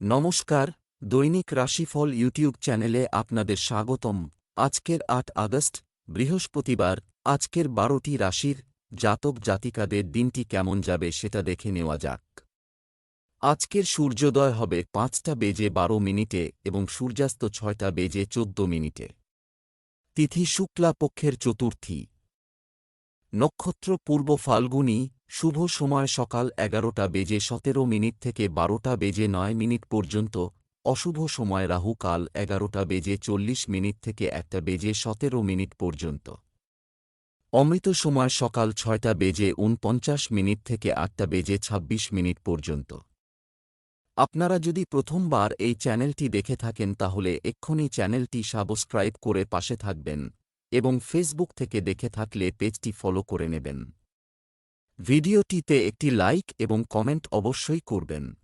নমস্কার, দৈনিক রাশিফল ইউটিউব চ্যানেলে আপনাদের স্বাগতম। আজকের আট আগস্ট, বৃহস্পতিবার, আজকের বারোটি রাশির জাতক জাতিকাদের দিনটি কেমন যাবে সেটা দেখে নেওয়া যাক। আজকের সূর্যোদয় হবে পাঁচটা বেজে বারো মিনিটে এবং সূর্যাস্ত ছয়টা বেজে চোদ্দ মিনিটে। তিথি শুক্লা পক্ষের চতুর্থী। নক্ষত্র পূর্ব ফাল্গুনী শুভ সময় সকাল এগারোটা বেজে সতেরো মিনিট থেকে বারোটা বেজে নয় মিনিট পর্যন্ত, অশুভ সময় রাহু কাল এগারোটা বেজে চল্লিশ মিনিট থেকে একটা বেজে সতেরো মিনিট পর্যন্ত। অমৃত সময় সকাল ছয়টা বেজে উনপঞ্চাশ মিনিট থেকে আটটা বেজে ২৬ মিনিট পর্যন্ত। আপনারা যদি প্রথমবার এই চ্যানেলটি দেখে থাকেন তাহলে এক্ষুনি চ্যানেলটি সাবস্ক্রাইব করে পাশে থাকবেন এবং ফেসবুক থেকে দেখে থাকলে পেজটি ফলো করে নেবেন। ভিডিওটিতে একটি লাইক এবং কমেন্ট অবশ্যই করবেন।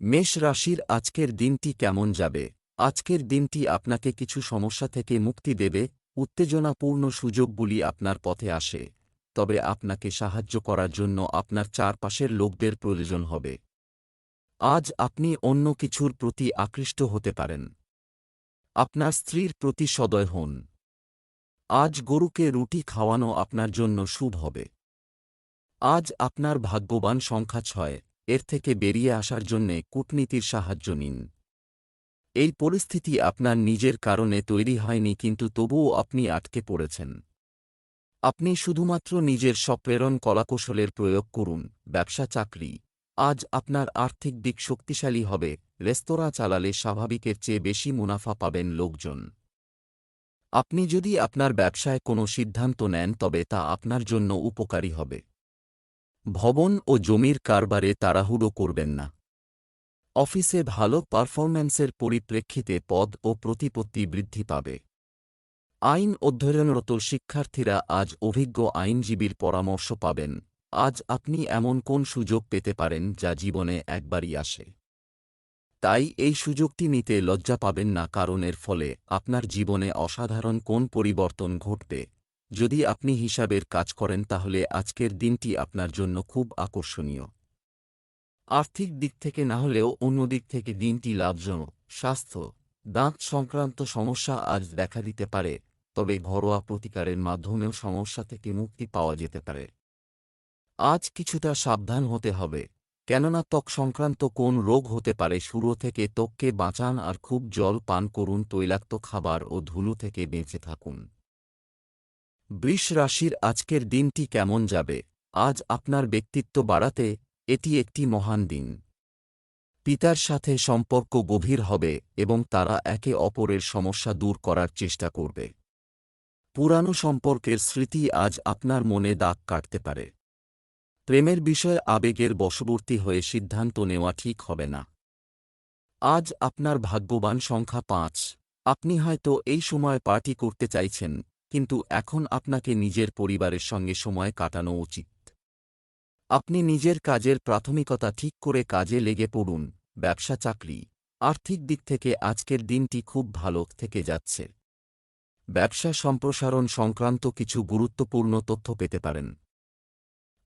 মেষ রাশির আজকের দিনটি কেমন যাবে? আজকের দিনটি আপনাকে কিছু সমস্যা থেকে মুক্তি দেবে, উত্তেজনাপূর্ণ সুযোগগুলি আপনার পথে আসে। তবে আপনাকে সাহায্য করার জন্য আপনার চারপাশের লোকদের প্রয়োজন হবে। আজ আপনি অন্য কিছুর প্রতি আকৃষ্ট হতে পারেন। আপনার স্ত্রীর প্রতি সদয় হন। আজ গরুকে রুটি খাওয়ানো আপনার জন্য শুভ হবে। আজ আপনার ভাগ্যবান সংখ্যা ছয়। এর থেকে বেরিয়ে আসার জন্যে কূটনীতির সাহায্য নিন। এই পরিস্থিতি আপনার নিজের কারণে তৈরি হয়নি, কিন্তু তবুও আপনি আটকে পড়েছেন। আপনি শুধুমাত্র নিজের স্বপ্রেরণ কলাকৌশলের প্রয়োগ করুন, ব্যবসা, চাকরি। আজ আপনার আর্থিক দিক শক্তিশালী হবে, রেস্তোরাঁ চালালে স্বাভাবিকের চেয়ে বেশি মুনাফা পাবেন লোকজন। আপনি যদি আপনার ব্যবসায় কোনো সিদ্ধান্ত নেন, তবে তা আপনার জন্য উপকারী হবে। ভবন ও জমির কারবারে তাড়াহুড়ো করবেন না। অফিসে ভালো পারফরম্যান্সের পরিপ্রেক্ষিতে পদ ও প্রতিপত্তি বৃদ্ধি পাবে। আইন অধ্যয়নরত শিক্ষার্থীরা আজ অভিজ্ঞ আইনজীবীর পরামর্শ পাবেন। আজ আপনি এমন কোন সুযোগ পেতে পারেন যা জীবনে একবারই আসে? তাই এই সুযোগটি নিতে লজ্জা পাবেন না কারণ এর ফলে আপনার জীবনে অসাধারণ কোন পরিবর্তন ঘটবে যদি আপনি হিসাবের কাজ করেন, তাহলে আজকের দিনটি আপনার জন্য খুব আকর্ষণীয়। আর্থিক দিক থেকে না হলেও অন্য দিক থেকে দিনটি লাভজনক। স্বাস্থ্য, দাঁত সংক্রান্ত সমস্যা আজ দেখা দিতে পারে, তবে ঘরোয়া প্রতিকারের মাধ্যমেও সমস্যা থেকে মুক্তি পাওয়া যেতে পারে। আজ কিছুটা সাবধান হতে হবে, কেননা ত্বক সংক্রান্ত কোন রোগ হতে পারে, শুরু থেকে ত্বককে বাঁচান আর খুব জল পান করুন। তৈলাক্ত খাবার ও ধুলো থেকে বেঁচে থাকুন। বৃষ রাশির আজকের দিনটি কেমন যাবে? আজ আপনার ব্যক্তিত্ব বাড়াতে এটি একটি মহান দিন। পিতার সাথে সম্পর্ক গভীর হবে এবং তারা একে অপরের সমস্যা দূর করার চেষ্টা করবে। পুরানো সম্পর্কের স্মৃতি আজ আপনার মনে দাগ কাটতে পারে। প্রেমের বিষয়ে আবেগের বশবর্তী হয়ে সিদ্ধান্ত নেওয়া ঠিক হবে না। আজ আপনার ভাগ্যবান সংখ্যা পাঁচ। আপনি হয়তো এই সময় পার্টি করতে চাইছেন। কিন্তু এখন আপনাকে নিজের পরিবারের সঙ্গে সময় কাটানো উচিত। আপনি নিজের কাজের প্রাথমিকতা ঠিক করে কাজে লেগে পড়ুন, ব্যবসা, চাকরি, আর্থিক দিক থেকে আজকের দিনটি খুব ভালো থেকে যাচ্ছে। ব্যবসা সম্প্রসারণ সংক্রান্ত কিছু গুরুত্বপূর্ণ তথ্য পেতে পারেন।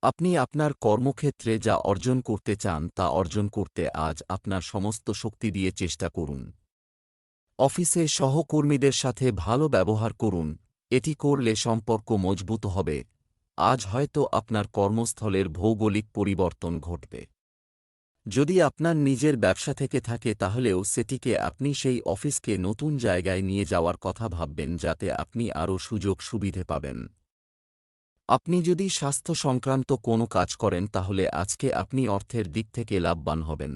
আপনি আপনার কর্মক্ষেত্রে যা অর্জন করতে চান তা অর্জন করতে আজ আপনার সমস্ত শক্তি দিয়ে চেষ্টা করুন। অফিসে সহকর্মীদের সাথে ভালো ব্যবহার করুন এটি করলে সম্পর্ক মজবুত হবে। আজ হয়তো আপনার কর্মস্থলের ভৌগোলিক পরিবর্তন ঘটবে। যদি আপনার নিজের ব্যবসা থেকে থাকে, তাহলেও সেটিকে আপনি সেই অফিসকে নতুন জায়গায় নিয়ে যাওয়ার কথা ভাববেন, যাতে আপনি আরও সুযোগ সুবিধে পাবেন। আপনি যদি স্বাস্থ্য সংক্রান্ত কোনো কাজ করেন, তাহলে আজকে আপনি অর্থের দিক থেকে লাভবান হবেন।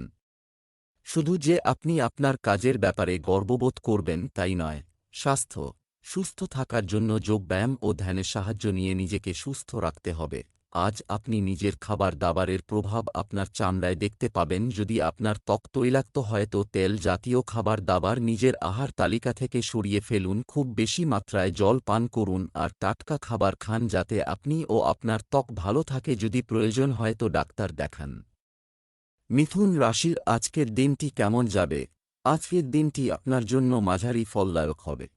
শুধু যে আপনি আপনার কাজের ব্যাপারে গর্ববোধ করবেন, তাই নয়। স্বাস্থ্য সুস্থ থাকার জন্য যোগব্যায়াম ও ধ্যানের সাহায্য নিয়ে নিজেকে সুস্থ রাখতে হবে। আজ আপনি নিজের খাবার দাবারের প্রভাব আপনার চামড়ায় দেখতে পাবেন। যদি আপনার ত্বক তৈলাক্ত হয় তো তেল জাতীয় খাবার দাবার নিজের আহার তালিকা থেকে সরিয়ে ফেলুন। খুব বেশি মাত্রায় জল পান করুন আর টাটকা খাবার খান যাতে আপনি ও আপনার ত্বক ভালো থাকে। যদি প্রয়োজন হয় তো ডাক্তার দেখান। মিথুন রাশির আজকের দিনটি কেমন যাবে? আজকের দিনটি আপনার জন্য মাঝারি ফলদায়ক হবে।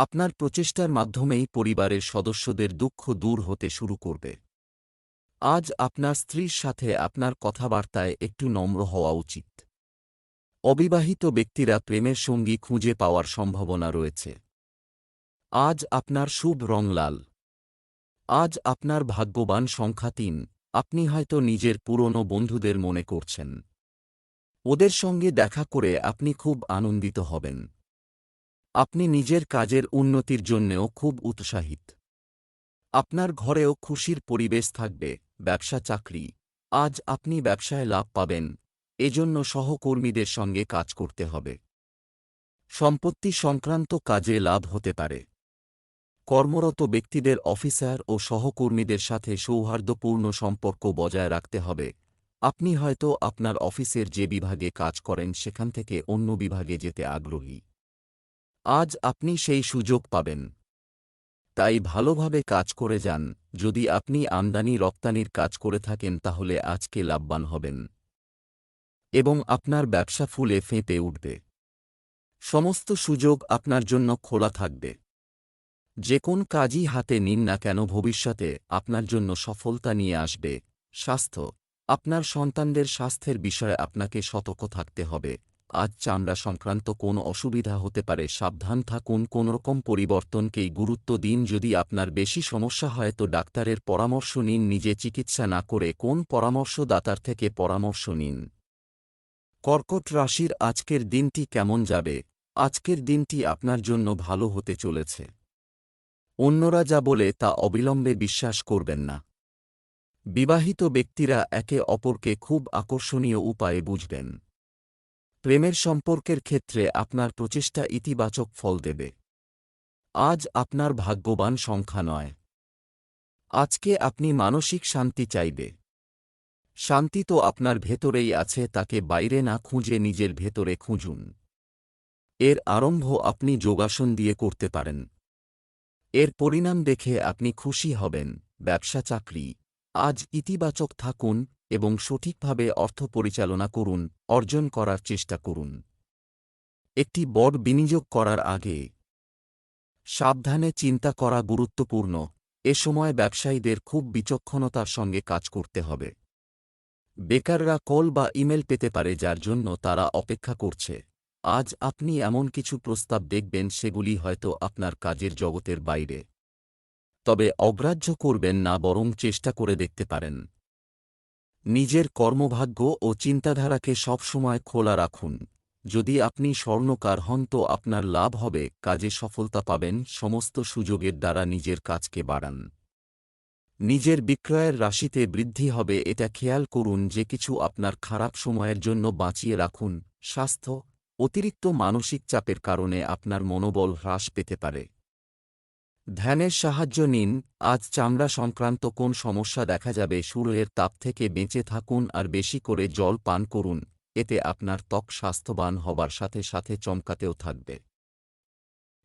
আপনার প্রচেষ্টার মাধ্যমেই পরিবারের সদস্যদের দুঃখ দূর হতে শুরু করবে। আজ আপনার স্ত্রীর সাথে আপনার কথাবার্তায় একটু নম্র হওয়া উচিত। অবিবাহিত ব্যক্তিরা প্রেমের সঙ্গী খুঁজে পাওয়ার সম্ভাবনা রয়েছে। আজ আপনার শুভ রং লাল। আজ আপনার ভাগ্যবান সংখ্যা তিন। আপনি হয়তো নিজের পুরনো বন্ধুদের মনে করছেন। ওদের সঙ্গে দেখা করে আপনি খুব আনন্দিত হবেন। আপনি নিজের কাজের উন্নতির জন্যেও খুব উৎসাহিত। আপনার ঘরেও খুশির পরিবেশ থাকবে, ব্যবসা চাকরি। আজ আপনি ব্যবসায় লাভ পাবেন, এজন্য সহকর্মীদের সঙ্গে কাজ করতে হবে। সম্পত্তি সংক্রান্ত কাজে লাভ হতে পারে। কর্মরত ব্যক্তিদের অফিসার ও সহকর্মীদের সাথে সৌহার্দ্যপূর্ণ সম্পর্ক বজায় রাখতে হবে। আপনি হয়তো আপনার অফিসের যে বিভাগে কাজ করেন, সেখান থেকে অন্য বিভাগে যেতে আগ্রহী। আজ আপনি সেই সুযোগ পাবেন। তাই ভালোভাবে কাজ করে যান। যদি আপনি আমদানি রপ্তানির কাজ করে থাকেন, তাহলে আজকে লাভবান হবেন। এবং আপনার ব্যবসা ফুলে ফেঁপে উঠবে। সমস্ত সুযোগ আপনার জন্য খোলা থাকবে। যে কোন কাজই হাতে নিন না কেন, ভবিষ্যতে আপনার জন্য সফলতা নিয়ে আসবে। স্বাস্থ্য, আপনার সন্তানদের স্বাস্থ্যের বিষয়ে আপনাকে সতর্ক থাকতে হবে। আজ চামড়া সংক্রান্ত কোন অসুবিধা হতে পারে, সাবধান থাকুন। কোনরকম পরিবর্তনকেই গুরুত্ব দিন। যদি আপনার বেশি সমস্যা হয়, তো ডাক্তারের পরামর্শ নিন। নিজে চিকিৎসা না করে কোন পরামর্শদাতার থেকে পরামর্শ নিন? কর্কট রাশির আজকের দিনটি কেমন যাবে? আজকের দিনটি আপনার জন্য ভালো হতে চলেছে। অন্যরা যা বলে, তা অবিলম্বে বিশ্বাস করবেন না। বিবাহিত ব্যক্তিরা একে অপরকে খুব আকর্ষণীয় উপায়ে বুঝবেন। প্রেমের সম্পর্কের ক্ষেত্রে আপনার প্রচেষ্টা ইতিবাচক ফল দেবে। আজ আপনার ভাগ্যবান সংখ্যা নয়। আজকে আপনি মানসিক শান্তি চাইবে। শান্তি তো আপনার ভেতরেই আছে, তাকে বাইরে না খুঁজে নিজের ভেতরে খুঁজুন। এর আরম্ভ আপনি যোগাসন দিয়ে করতে পারেন। এর পরিণাম দেখে আপনি খুশি হবেন। ব্যবসা চাকরি। আজ ইতিবাচক থাকুন এবং সঠিকভাবে অর্থ পরিচালনা করুন, অর্জন করার চেষ্টা করুন। একটি বড় বিনিয়োগ করার আগে সাবধানে চিন্তা করা গুরুত্বপূর্ণ, এ সময় ব্যবসায়ীদের খুব বিচক্ষণতার সঙ্গে কাজ করতে হবে। বেকাররা কল বা ইমেল পেতে পারে যার জন্য তারা অপেক্ষা করছে। আজ আপনি এমন কিছু প্রস্তাব দেখবেন সেগুলি হয়তো আপনার কাজের জগতের বাইরে। তবে অগ্রাহ্য করবেন না বরং চেষ্টা করে দেখতে পারেন। নিজের কর্মভাগ্য ও চিন্তাধারাকে সবসময় খোলা রাখুন। যদি আপনি স্বর্ণকার হন তো আপনার লাভ হবে, কাজে সফলতা পাবেন, সমস্ত সুযোগের দ্বারা নিজের কাজকে বাড়ান। নিজের বিক্রয়ের রাশিতে বৃদ্ধি হবে, এটা খেয়াল করুন যে কিছু আপনার খারাপ সময়ের জন্য বাঁচিয়ে রাখুন। স্বাস্থ্য অতিরিক্ত মানসিক চাপের কারণে আপনার মনোবল হ্রাস পেতে পারে। ধ্যানের সাহায্য নিন, আজ চামড়া সংক্রান্ত কোন সমস্যা দেখা যাবে, সূর্যের তাপ থেকে বেঁচে থাকুন আর বেশি করে জল পান করুন, এতে আপনার ত্বক স্বাস্থ্যবান হবার সাথে সাথে চমকাতেও থাকবে।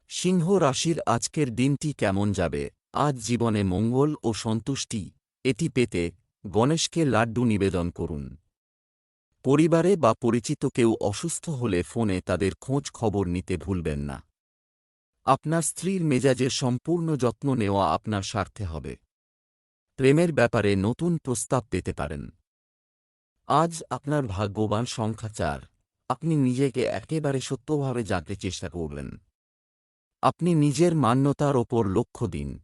সিংহ রাশির আজকের দিনটি কেমন যাবে? আজ জীবনে মঙ্গল ও সন্তুষ্টি, এটি পেতে গণেশকে লাড্ডু নিবেদন করুন। পরিবারে বা পরিচিত কেউ অসুস্থ হলে ফোনে তাদের খোঁজ খবর নিতে ভুলবেন না। আপনার স্ত্রীর মেজাজের সম্পূর্ণ যত্ন নেওয়া আপনার স্বার্থে হবে। প্রেমের ব্যাপারে নতুন প্রস্তাব পেতে পারেন। আজ আপনার ভাগ্যবান সংখ্যা চার। আপনি নিজেকে একেবারে সত্যভাবে জানতে চেষ্টা করবেন। আপনি নিজের মান্যতার ওপর লক্ষ্য দিন।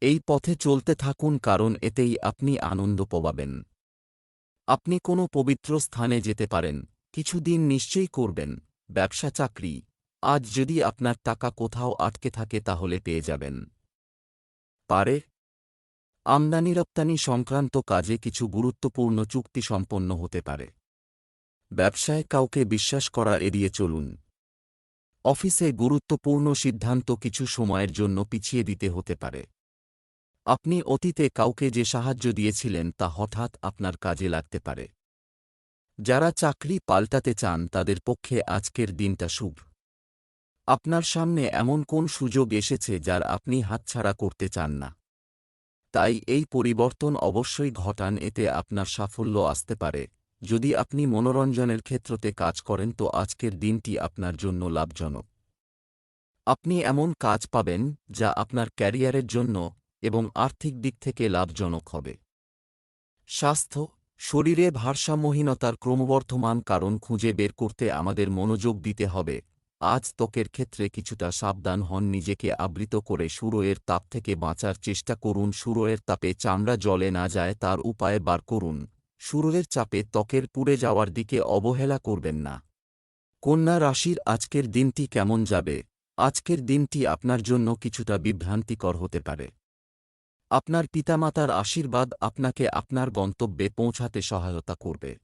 এই পথে চলতে থাকুন কারণ এতেই আপনি আনন্দ পাবেন আপনি কোনো পবিত্র স্থানে যেতে পারেন। কিছুদিন নিশ্চয়ই করবেন। ব্যবসা চাকরি আজ যদি আপনার টাকা কোথাও আটকে থাকে তাহলে পেয়ে যাবেন। পারে। আমদানি রপ্তানি সংক্রান্ত কাজে কিছু গুরুত্বপূর্ণ চুক্তি সম্পন্ন হতে পারে। ব্যবসায় কাউকে বিশ্বাস করা এড়িয়ে চলুন। অফিসে গুরুত্বপূর্ণ সিদ্ধান্ত কিছু সময়ের জন্য পিছিয়ে দিতে হতে পারে। আপনি অতীতে কাউকে যে সাহায্য দিয়েছিলেন তা হঠাৎ আপনার কাজে লাগতে পারে। যারা চাকরি পাল্টাতে চান তাদের পক্ষে আজকের দিনটা শুভ। আপনার সামনে এমন কোন সুযোগ এসেছে যার আপনি হাতছাড়া করতে চান না? তাই এই পরিবর্তন অবশ্যই ঘটান, এতে আপনার সাফল্য আসতে পারে। যদি আপনি মনোরঞ্জনের ক্ষেত্রতে কাজ করেন, তো আজকের দিনটি আপনার জন্য লাভজনক। আপনি এমন কাজ পাবেন, যা আপনার ক্যারিয়ারের জন্য এবং আর্থিক দিক থেকে লাভজনক হবে। স্বাস্থ্য, শরীরে ভারসাম্যহীনতার ক্রমবর্ধমান কারণ খুঁজে বের করতে আমাদের মনোযোগ দিতে হবে। আজ ত্বকের ক্ষেত্রে কিছুটা সাবধান হন নিজেকে আবৃত করে সুরোয়ের তাপ থেকে বাঁচার চেষ্টা করুন। সুরোয়ের তাপে চামড়া জলে না যায় তার উপায় বার করুন। সুরোয়ের চাপে ত্বকের পুড়ে যাওয়ার দিকে অবহেলা করবেন না। কন্যা রাশির আজকের দিনটি কেমন যাবে? আজকের দিনটি আপনার জন্য কিছুটা বিভ্রান্তিকর হতে পারে। আপনার পিতামাতার আশীর্বাদ আপনাকে আপনার গন্তব্যে পৌঁছাতে সহায়তা করবে।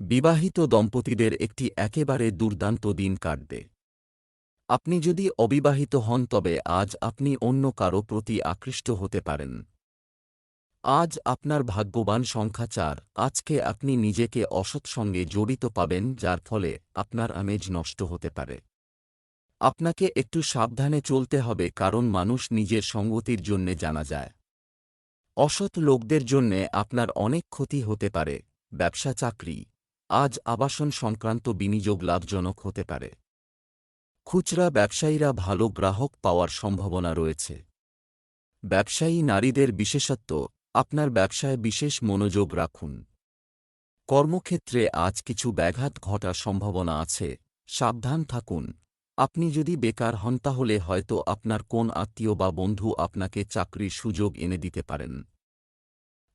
বিবাহিত দম্পতিদের একটি একেবারে দুর্দান্ত দিন কাটবে। আপনি যদি অবিবাহিত হন, তবে আজ আপনি অন্য কারও প্রতি আকৃষ্ট হতে পারেন। আজ আপনার ভাগ্যবান সংখ্যা চার। আজকে আপনি নিজেকে অসৎ সঙ্গে জড়িত পাবেন, যার ফলে আপনার আমেজ নষ্ট হতে পারে। আপনাকে একটু সাবধানে চলতে হবে, কারণ মানুষ নিজের সঙ্গতির জন্যে জানা যায়। অসৎ লোকদের জন্যে আপনার অনেক ক্ষতি হতে পারে। ব্যবসা, চাকরি আজ আবাসন সংক্রান্ত বিনিয়োগ লাভজনক হতে পারে। খুচরা ব্যবসায়ীরা ভালো গ্রাহক পাওয়ার সম্ভাবনা রয়েছে। ব্যবসায়ী নারীদের বিশেষত্ব, আপনার ব্যবসায় বিশেষ মনোযোগ রাখুন। কর্মক্ষেত্রে আজ কিছু ব্যাঘাত ঘটার সম্ভাবনা আছে, সাবধান থাকুন। আপনি যদি বেকার হন তাহলে হয়তো আপনার কোন আত্মীয় বা বন্ধু আপনাকে চাকরির সুযোগ এনে দিতে পারেন।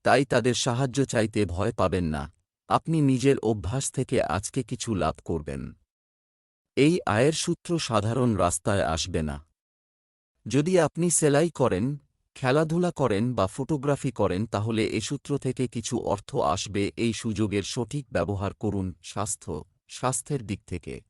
তাই তাদের সাহায্য চাইতে ভয় পাবেন না। আপনি নিজের অভ্যাস থেকে আজকে কিছু লাভ করবেন। এই আয়ের সূত্র সাধারণ রাস্তায় আসবে না। যদি আপনি সেলাই করেন, খেলাধুলা করেন বা ফটোগ্রাফি করেন, তাহলে এ সূত্র থেকে কিছু অর্থ আসবে। এই সুযোগের সঠিক ব্যবহার করুন স্বাস্থ্য, স্বাস্থ্যের দিক থেকে।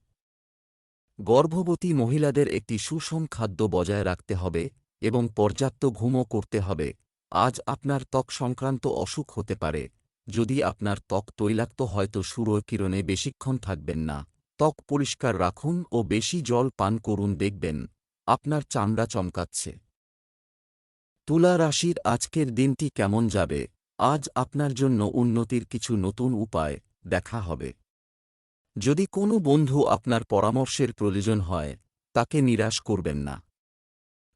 গর্ভবতী মহিলাদের একটি সুষম খাদ্য বজায় রাখতে হবে এবং পর্যাপ্ত ঘুমও করতে হবে। আজ আপনার ত্বক সংক্রান্ত অসুখ হতে পারে। যদি আপনার ত্বক তৈলাক্ত হয়তো সূর্যকিরণে বেশিক্ষণ থাকবেন না। ত্বক পরিষ্কার রাখুন ও বেশি জল পান করুন দেখবেন, আপনার চামড়া চমকাচ্ছে। তুলা রাশির আজকের দিনটি কেমন যাবে? আজ আপনার জন্য উন্নতির কিছু নতুন উপায় দেখা হবে। যদি কোনো বন্ধু আপনার পরামর্শের প্রয়োজন হয়, তাকে নিরাশ করবেন না।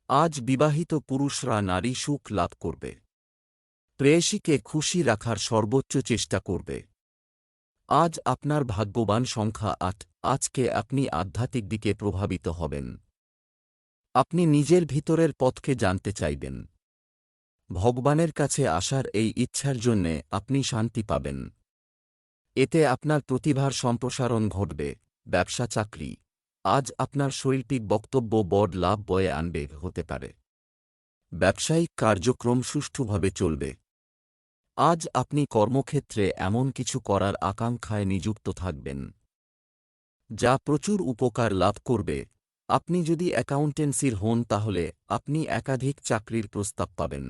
আজ বিবাহিত পুরুষরা নারী সুখ লাভ করবে। প্রেয়সীকে খুশি রাখার সর্বোচ্চ চেষ্টা করবে। আজ আপনার ভাগ্যবান সংখ্যা আট, আজকে আপনি আধ্যাত্মিক দিকে প্রভাবিত হবেন। আপনি নিজের ভিতরের পথকে জানতে চাইবেন। ভগবানের কাছে আসার এই ইচ্ছার জন্যে আপনি শান্তি পাবেন। এতে আপনার প্রতিভার সম্প্রসারণ ঘটবে, ব্যবসা, চাকরি। আজ আপনার শৈল্পিক বক্তব্য বড় লাভ বয়ে আনবে, হতে পারে। ব্যবসায়িক কার্যক্রম সুষ্ঠুভাবে চলবে। আজ আপনি কর্মক্ষেত্রে এমন কিছু করার আকাঙ্ক্ষায় নিযুক্ত থাকবেন। যা প্রচুর উপকার লাভ করবে। আপনি যদি অ্যাকাউন্টেন্সির হন তাহলে আপনি একাধিক চাকরির প্রস্তাব পাবেন।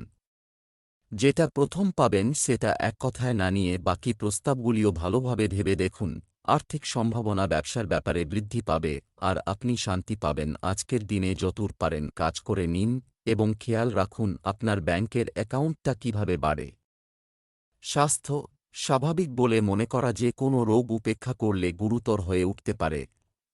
যেটা প্রথম পাবেন সেটা এক কথায় না নিয়ে বাকি প্রস্তাবগুলিও ভালোভাবে ভেবে দেখুন। আর্থিক সম্ভাবনা ব্যবসার ব্যাপারে বৃদ্ধি পাবে আর আপনি শান্তি পাবেন। আজকের দিনে যতুর পারেন কাজ করে নিন এবং খেয়াল রাখুন আপনার ব্যাংকের অ্যাকাউন্টটা কীভাবে বাড়ে। স্বাস্থ্য স্বাভাবিক বলে মনে করা যে কোনো রোগ উপেক্ষা করলে গুরুতর হয়ে উঠতে পারে।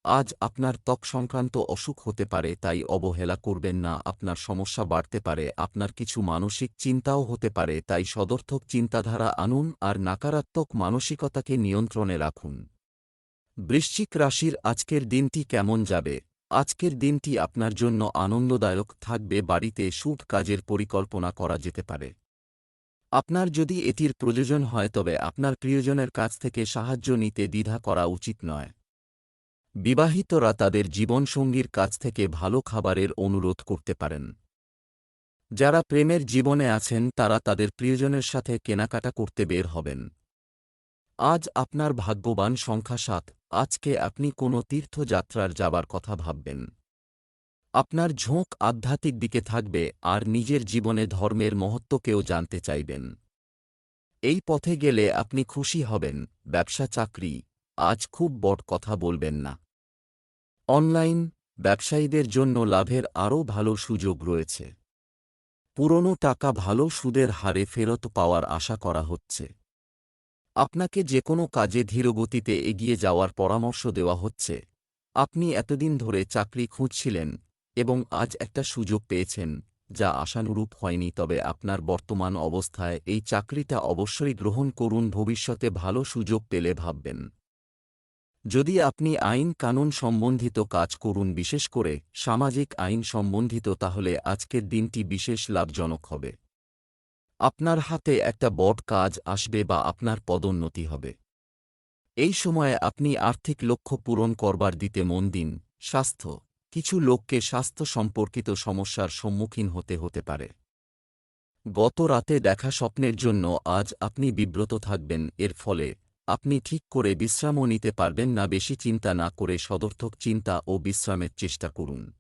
আজ আপনার ত্বক সংক্রান্ত অসুখ হতে পারে, তাই অবহেলা করবেন না। আপনার সমস্যা বাড়তে পারে, আপনার কিছু মানসিক চিন্তাও হতে পারে, তাই সদর্থক চিন্তাধারা আনুন আর নাকারাত্মক মানসিকতাকে নিয়ন্ত্রণে রাখুন। বৃশ্চিক রাশির আজকের দিনটি কেমন যাবে? আজকের দিনটি আপনার জন্য আনন্দদায়ক থাকবে, বাড়িতে শুভ কাজের পরিকল্পনা করা যেতে পারে। আপনার যদি এটির প্রয়োজন হয় তবে আপনার প্রিয়জনের কাছ থেকে সাহায্য নিতে দ্বিধা করা উচিত নয়। বিবাহিতরা তাদের জীবনসঙ্গীর কাছ থেকে ভালো খাবারের অনুরোধ করতে পারেন। যারা প্রেমের জীবনে আছেন, তারা তাদের প্রিয়জনের সাথে কেনাকাটা করতে বের হবেন। আজ আপনার ভাগ্যবান সংখ্যা সাত, আজকে আপনি কোনো তীর্থযাত্রার যাবার কথা ভাববেন। আপনার ঝোঁক আধ্যাত্মিক দিকে থাকবে আর নিজের জীবনে ধর্মের মহত্বকেও জানতে চাইবেন। এই পথে গেলে আপনি খুশি হবেন, ব্যবসা চাকরি, আজ খুব বড় কথা বলবেন না। অনলাইন, ব্যবসায়ীদের জন্য লাভের আরও ভালো সুযোগ রয়েছে। পুরনো টাকা ভালো সুদের হারে ফেরত পাওয়ার আশা করা হচ্ছে। আপনাকে যে কোনো কাজে ধীরগতিতে এগিয়ে যাওয়ার পরামর্শ দেওয়া হচ্ছে। আপনি এতদিন ধরে চাকরি খুঁজছিলেন এবং আজ একটা সুযোগ পেয়েছেন, যা আশানুরূপ হয়নি, তবে আপনার বর্তমান অবস্থায় এই চাকরিটা অবশ্যই গ্রহণ করুন, ভবিষ্যতে ভালো সুযোগ পেলে ভাববেন। যদি আপনি আইন কানুন সম্বন্ধিত কাজ করুন, বিশেষ করে সামাজিক আইন সম্বন্ধিত, তাহলে আজকের দিনটি বিশেষ লাভজনক হবে। আপনার হাতে একটা বড় কাজ আসবে বা আপনার পদোন্নতি হবে। এই সময়ে আপনি আর্থিক লক্ষ্য পূরণ করবার দিতে মন দিন, স্বাস্থ্য কিছু লোককে স্বাস্থ্য সম্পর্কিত সমস্যার সম্মুখীন হতে হতে পারে। গত রাতে দেখা স্বপ্নের জন্য আজ আপনি বিব্রত থাকবেন, এর ফলে আপনি ঠিক করে বিশ্রামও নিতে পারবেন না, বেশি চিন্তা না করে সদর্থক চিন্তা ও বিশ্রামের চেষ্টা করুন।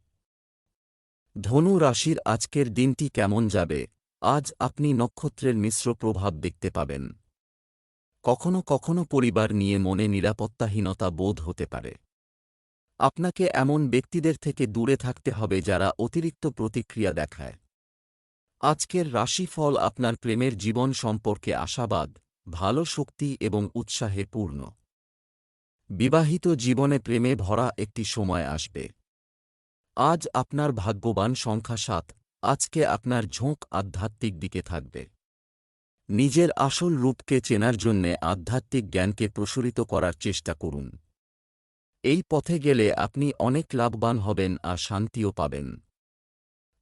ধনু রাশির আজকের দিনটি কেমন যাবে? আজ আপনি নক্ষত্রের মিশ্র প্রভাব দেখতে পাবেন। কখনো কখনো পরিবার নিয়ে মনে নিরাপত্তাহীনতা বোধ হতে পারে। আপনাকে এমন ব্যক্তিদের থেকে দূরে থাকতে হবে যারা অতিরিক্ত প্রতিক্রিয়া দেখায়। আজকের রাশিফল আপনার প্রেমের জীবন সম্পর্কে আশাবাদ, ভালো শক্তি এবং উৎসাহে পূর্ণ। বিবাহিত জীবনে প্রেমে ভরা একটি সময় আসবে। আজ আপনার ভাগ্যবান সংখ্যা সাত, আজকে আপনার ঝোঁক আধ্যাত্মিক দিকে থাকবে। নিজের আসল রূপকে চেনার জন্যে আধ্যাত্মিক জ্ঞানকে প্রসারিত করার চেষ্টা করুন। এই পথে গেলে আপনি অনেক লাভবান হবেন আর শান্তিও পাবেন।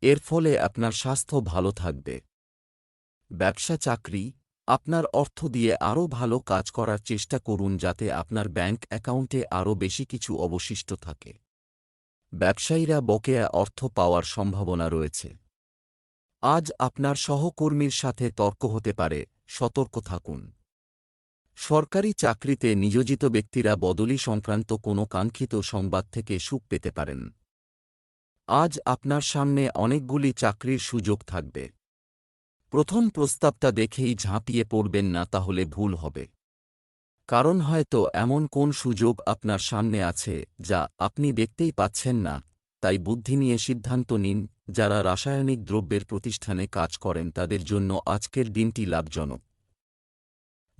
এর ফলে আপনার স্বাস্থ্য ভালো থাকবে। ব্যবসা চাকরি, আপনার অর্থ দিয়ে আরও ভালো কাজ করার চেষ্টা করুন যাতে আপনার ব্যাংক অ্যাকাউন্টে আরও বেশি কিছু অবশিষ্ট থাকে। ব্যবসায়ীরা বকেয়া অর্থ পাওয়ার সম্ভাবনা রয়েছে। আজ আপনার সহকর্মীর সাথে তর্ক হতে পারে, সতর্ক থাকুন। সরকারি চাকরিতে নিয়োজিত ব্যক্তিরা বদলি সংক্রান্ত কোনো কাঙ্ক্ষিত সংবাদ থেকে সুখ পেতে পারেন। আজ আপনার সামনে অনেকগুলি চাকরির সুযোগ থাকবে। প্রথম প্রস্তাবটা দেখেই ঝাঁপিয়ে পড়বেন না তাহলে ভুল হবে। কারণ হয়তো এমন কোন সুযোগ আপনার সামনে আছে যা আপনি দেখতেই পাচ্ছেন না, তাই বুদ্ধি নিয়ে সিদ্ধান্ত নিন, যারা রাসায়নিক দ্রব্যের প্রতিষ্ঠানে কাজ করেন তাদের জন্য আজকের দিনটি লাভজনক।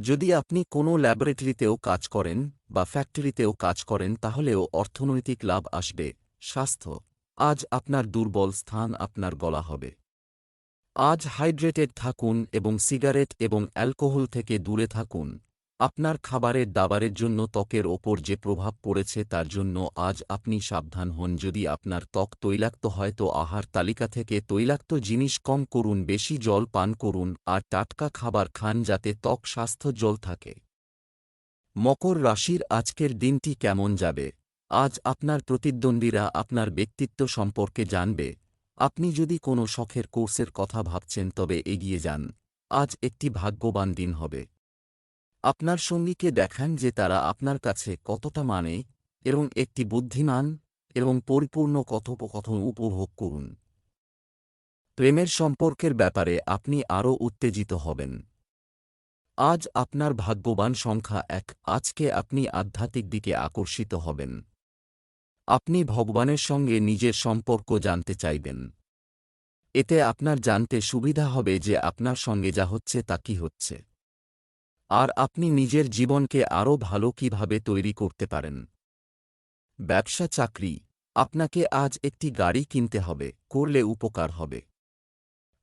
যদি আপনি কোনো ল্যাবরেটরিতেও কাজ করেন বা ফ্যাক্টরিতেও কাজ করেন, তাহলেও অর্থনৈতিক লাভ আসবে। স্বাস্থ্য। আজ আপনার দুর্বল স্থান আপনার গলা হবে। আজ হাইড্রেটেড থাকুন এবং সিগারেট এবং অ্যালকোহল থেকে দূরে থাকুন। আপনার খাবারের দাবারের জন্য ত্বকের ওপর যে প্রভাব পড়েছে তার জন্য আজ আপনি সাবধান হন। যদি আপনার ত্বক তৈলাক্ত হয় তো আহার তালিকা থেকে তৈলাক্ত জিনিস কম করুন, বেশি জল পান করুন আর টাটকা খাবার খান যাতে ত্বক স্বাস্থ্য জল থাকে। মকর রাশির আজকের দিনটি কেমন যাবে? আজ আপনার প্রতিদ্বন্দ্বীরা আপনার ব্যক্তিত্ব সম্পর্কে জানবে। আপনি যদি কোনো শখের কোর্সের কথা ভাবছেন তবে এগিয়ে যান। আজ একটি ভাগ্যবান দিন হবে। আপনার সঙ্গীকে দেখান যে তারা আপনার কাছে কতটা মানে এবং একটি বুদ্ধিমান এবং পরিপূর্ণ কথোপকথন উপভোগ করুন। প্রেমের সম্পর্কের ব্যাপারে আপনি আরও উত্তেজিত হবেন। আজ আপনার ভাগ্যবান সংখ্যা এক, আজকে আপনি আধ্যাত্মিক দিকে আকর্ষিত হবেন। আপনি ভগবানের সঙ্গে নিজের সম্পর্ক জানতে চাইবেন। এতে আপনার জানতে সুবিধা হবে যে আপনার সঙ্গে যা হচ্ছে তা কি হচ্ছে। আর আপনি নিজের জীবনকে আরও ভালো কীভাবে তৈরি করতে পারেন। ব্যবসা চাকরি, আপনাকে আজ একটি গাড়ি কিনতে হবে, করলে উপকার হবে।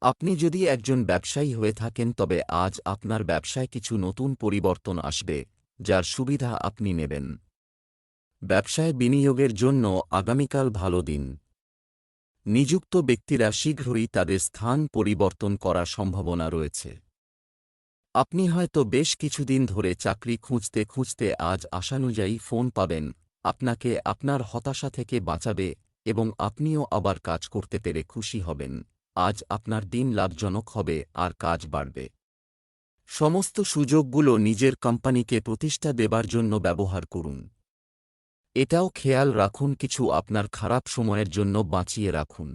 আপনি যদি একজন ব্যবসায়ী হয়ে থাকেন, তবে আজ আপনার ব্যবসায় কিছু নতুন পরিবর্তন আসবে, যার সুবিধা আপনি নেবেন। ব্যবসায় বিনিয়োগের জন্য আগামীকাল ভালো দিন। নিযুক্ত ব্যক্তিরা শীঘ্রই তাদের স্থান পরিবর্তন করার সম্ভাবনা রয়েছে। আপনি হয়তো বেশ কিছুদিন ধরে চাকরি খুঁজতে খুঁজতে আজ আশানুযায়ী ফোন পাবেন, আপনাকে আপনার হতাশা থেকে বাঁচাবে এবং আপনিও আবার কাজ করতে পেরে খুশি হবেন। আজ আপনার দিন লাভজনক হবে আর কাজ বাড়বে। সমস্ত সুযোগগুলো নিজের কোম্পানিকে প্রতিষ্ঠা দেবার জন্য ব্যবহার করুন। এটাও খেয়াল রাখুন, কিছু আপনার খারাপ সময়ের জন্য বাঁচিয়ে রাখুন।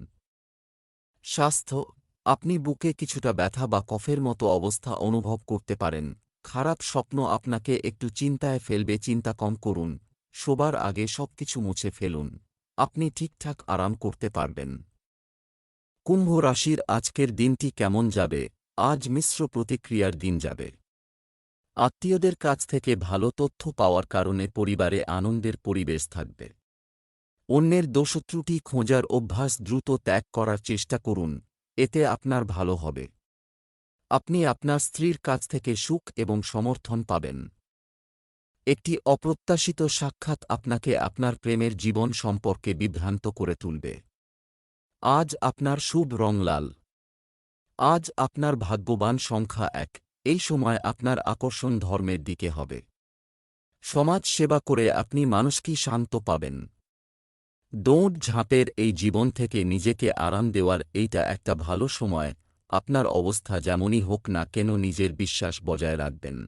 স্বাস্থ্য আপনি বুকে কিছুটা ব্যথা বা কফের মতো অবস্থা অনুভব করতে পারেন। খারাপ স্বপ্ন আপনাকে একটু চিন্তায় ফেলবে, চিন্তা কম করুন। শোবার আগে সবকিছু মুছে ফেলুন। আপনি ঠিকঠাক আরাম করতে পারবেন। কুম্ভ রাশির আজকের দিনটি কেমন যাবে? আজ মিশ্র প্রতিক্রিয়ার দিন যাবে। আত্মীয়দের কাছ থেকে ভালো তথ্য পাওয়ার কারণে পরিবারে আনন্দের পরিবেশ থাকবে। অন্যের দোষত্রুটি খোঁজার অভ্যাস দ্রুত ত্যাগ করার চেষ্টা করুন। এতে আপনার ভালো হবে। আপনি আপনার স্ত্রীর কাছ থেকে সুখ এবং সমর্থন পাবেন। একটি অপ্রত্যাশিত সাক্ষাৎ আপনাকে আপনার প্রেমের জীবন সম্পর্কে বিভ্রান্ত করে তুলবে। আজ আপনার শুভ রং লাল। আজ আপনার ভাগ্যবান সংখ্যা এক। এই সময় আপনার আকর্ষণ ধর্মের দিকে হবে। সমাজ সেবা করে আপনি মানুষকে শান্ত পাবেন। দৌড় ঝাঁপের এই জীবন থেকে নিজেকে আরাম দেওয়ার এইটা একটা ভালো সময়। আপনার অবস্থা যেমনই হোক না কেন নিজের বিশ্বাস বজায় রাখবেন।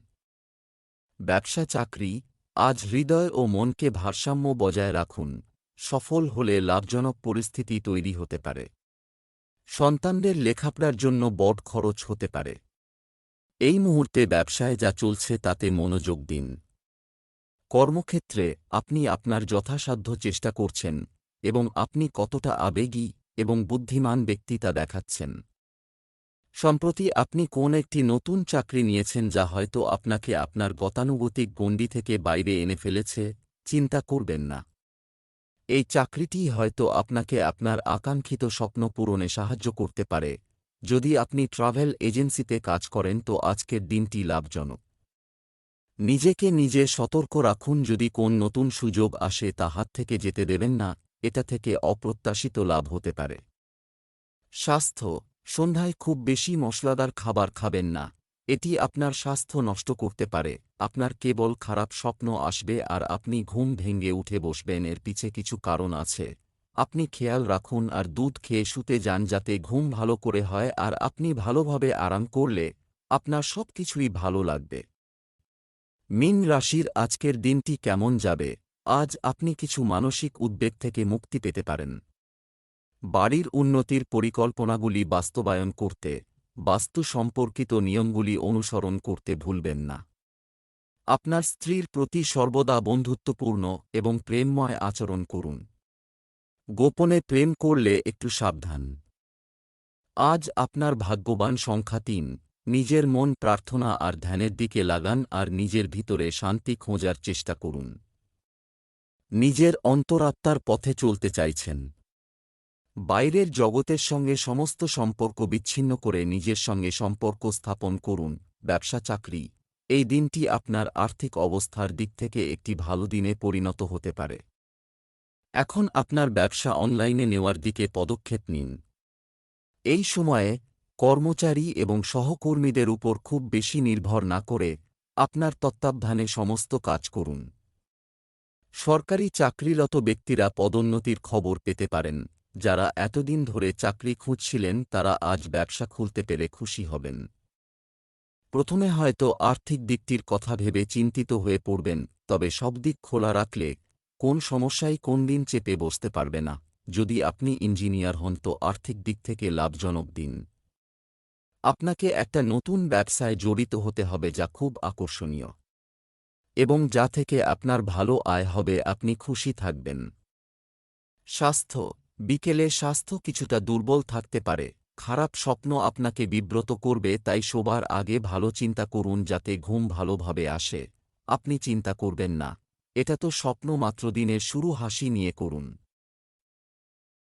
ব্যবসা চাকরি, আজ হৃদয় ও মনকে ভারসাম্য বজায় রাখুন। সফল হলে লাভজনক পরিস্থিতি তৈরি হতে পারে। সন্তানদের লেখাপড়ার জন্য বড় খরচ হতে পারে। এই মুহূর্তে ব্যবসায় যা চলছে তাতে মনোযোগ দিন। কর্মক্ষেত্রে আপনি আপনার যথাসাধ্য চেষ্টা করছেন। এবং আপনি কতটা আবেগী এবং বুদ্ধিমান ব্যক্তি তা দেখাচ্ছেন। সম্প্রতি আপনি কোন একটি নতুন চাকরি নিয়েছেন যা হয়তো আপনাকে আপনার গতানুগতিক গণ্ডি থেকে বাইরে এনে ফেলেছে, চিন্তা করবেন না। এই চাকরিটি হয়তো আপনাকে আপনার আকাঙ্ক্ষিত স্বপ্ন পূরণে সাহায্য করতে পারে। যদি আপনি ট্রাভেল এজেন্সিতে কাজ করেন তো আজকের দিনটি লাভজনক। নিজেকে নিজে সতর্ক রাখুন যদি কোন নতুন সুযোগ আসে তা হাত থেকে যেতে দেবেন না। এটা থেকে অপ্রত্যাশিত লাভ হতে পারে। স্বাস্থ্য, সন্ধ্যায় খুব বেশি মশলাদার খাবার খাবেন না। এটি আপনার স্বাস্থ্য নষ্ট করতে পারে, আপনার কেবল খারাপ স্বপ্ন আসবে আর আপনি ঘুম ভেঙে উঠে বসবেন, এর পিছে কিছু কারণ আছে। আপনি খেয়াল রাখুন আর দুধ খেয়ে শুতে যান যাতে ঘুম ভালো করে হয় আর আপনি ভালোভাবে আরাম করলে আপনার সব কিছুই ভালো লাগবে। মিন রাশির আজকের দিনটি কেমন যাবে? আজ আপনি কিছু মানসিক উদ্বেগ থেকে মুক্তি পেতে পারেন। বাড়ির উন্নতির পরিকল্পনাগুলি বাস্তবায়ন করতে, বাস্তু সম্পর্কিত নিয়মগুলি অনুসরণ করতে ভুলবেন না। আপনার স্ত্রীর প্রতি সর্বদা বন্ধুত্বপূর্ণ এবং প্রেমময় আচরণ করুন। গোপনে প্রেম করলে একটু সাবধান। আজ আপনার ভাগ্যবান সংখ্যা তিন, নিজের মন প্রার্থনা আর ধ্যানের দিকে লাগান আর নিজের ভিতরে শান্তি খোঁজার চেষ্টা করুন। নিজের অন্তরাত্মার পথে চলতে চাইছেন। বাইরের জগতের সঙ্গে সমস্ত সম্পর্ক বিচ্ছিন্ন করে নিজের সঙ্গে সম্পর্ক স্থাপন করুন, ব্যবসা চাকরি। এই দিনটি আপনার আর্থিক অবস্থার দিক থেকে একটি ভালো দিনে পরিণত হতে পারে। এখন আপনার ব্যবসা অনলাইনে নেওয়ার দিকে পদক্ষেপ নিন। এই সময়ে কর্মচারী এবং সহকর্মীদের উপর খুব বেশি নির্ভর না করে আপনার তত্ত্বাবধানে সমস্ত কাজ করুন। সরকারি চাকরিরত ব্যক্তিরা পদোন্নতির খবর পেতে পারেন। যারা এতদিন ধরে চাকরি খুঁজছিলেন, তারা আজ ব্যবসা খুলতে পেরে খুশি হবেন। প্রথমে হয়তো আর্থিক দিকটির কথা ভেবে চিন্তিত হয়ে পড়বেন, তবে সব দিক খোলা রাখলে কোন সমস্যায় কোন দিন চেপে বসতে পারবে না। যদি আপনি ইঞ্জিনিয়ার হন, তো আর্থিক দিক থেকে লাভজনক দিন। আপনাকে একটা নতুন ব্যবসায় জড়িত হতে হবে, যা খুব আকর্ষণীয়। এবং যা থেকে আপনার ভালো আয় হবে, আপনি খুশি থাকবেন। স্বাস্থ্য। বিকেলে স্বাস্থ্য কিছুটা দুর্বল থাকতে পারে। খারাপ স্বপ্ন আপনাকে বিব্রত করবে, তাই শোবার আগে ভালো চিন্তা করুন, যাতে ঘুম ভালোভাবে আসে। আপনি চিন্তা করবেন না। এটা তো স্বপ্ন, মাত্র দিনের শুরু, হাসি নিয়ে করুন।